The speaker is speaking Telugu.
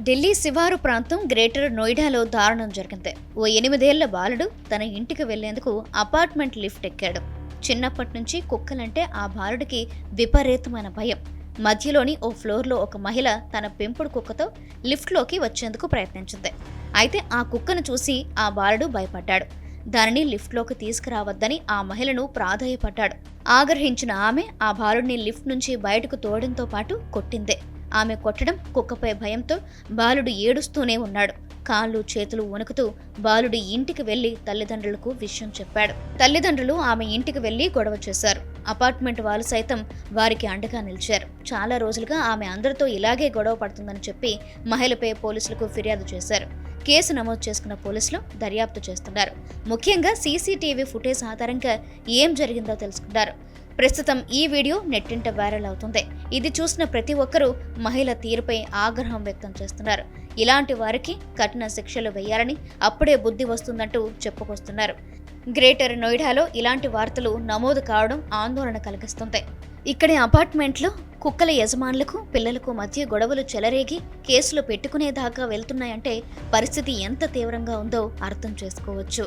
ఢిల్లీ శివారు ప్రాంతం గ్రేటర్ నోయిడాలో దారుణం జరిగింది. ఓ ఎనిమిదేళ్ళ బాలుడు తన ఇంటికి వెళ్ళేందుకు అపార్ట్మెంట్ లిఫ్ట్ ఎక్కాడు. చిన్నప్పటి నుంచి కుక్కలంటే ఆ బాలుడికి విపరీతమైన భయం. మధ్యలోని ఓ ఫ్లోర్లో ఒక మహిళ తన పెంపుడు కుక్కతో లిఫ్ట్లోకి వచ్చేందుకు ప్రయత్నించింది. అయితే ఆ కుక్కను చూసి ఆ బాలుడు భయపడ్డాడు. దానిని లిఫ్ట్లోకి తీసుకురావద్దని ఆ మహిళను ప్రాధేయపడ్డాడు. ఆగ్రహించిన ఆమె ఆ బాలుడిని లిఫ్ట్ నుంచి బయటకు తోడంతో పాటు కొట్టింది. ఆమె కొట్టడం కుక్కపై భయంతో బాలుడు ఏడుస్తూనే ఉన్నాడు. కాళ్ళు చేతులు వణుకుతూ బాలుడి ఇంటికి వెళ్ళి తల్లిదండ్రులకు విషయం చెప్పాడు. తల్లిదండ్రులు ఆమె ఇంటికి వెళ్ళి గొడవ చేశారు. అపార్ట్మెంట్ వాళ్ళు సైతం వారికి అండగా నిలిచారు. చాలా రోజులుగా ఆమె అందరితో ఇలాగే గొడవ పడుతుందని చెప్పి మహిళపై పోలీసులకు ఫిర్యాదు చేశారు. కేసు నమోదు చేసుకున్న పోలీసులు దర్యాప్తు చేస్తున్నారు. ముఖ్యంగా సీసీటీవీ ఫుటేజ్ ఆధారంగా ఏం జరిగిందో తెలుసుకున్నారు ప్రస్తుతం ఈ వీడియో నెట్టింట వైరల్ అవుతుంది. ఇది చూసిన ప్రతి ఒక్కరూ మహిళ తీరుపై ఆగ్రహం వ్యక్తం చేస్తున్నారు. ఇలాంటి వారికి కఠిన శిక్షలు వేయాలని అప్పుడే బుద్ధి వస్తుందంటూ చెప్పుకొస్తున్నారు. గ్రేటర్ నోయిడాలో ఇలాంటి వార్తలు నమోదు కావడం ఆందోళన కలిగిస్తుంది. ఇక్కడి అపార్ట్మెంట్లో కుక్కల యజమానులకు పిల్లలకు మధ్య గొడవలు చెలరేగి కేసులు పెట్టుకునేదాకా వెళ్తున్నాయంటే పరిస్థితి ఎంత తీవ్రంగా ఉందో అర్థం చేసుకోవచ్చు.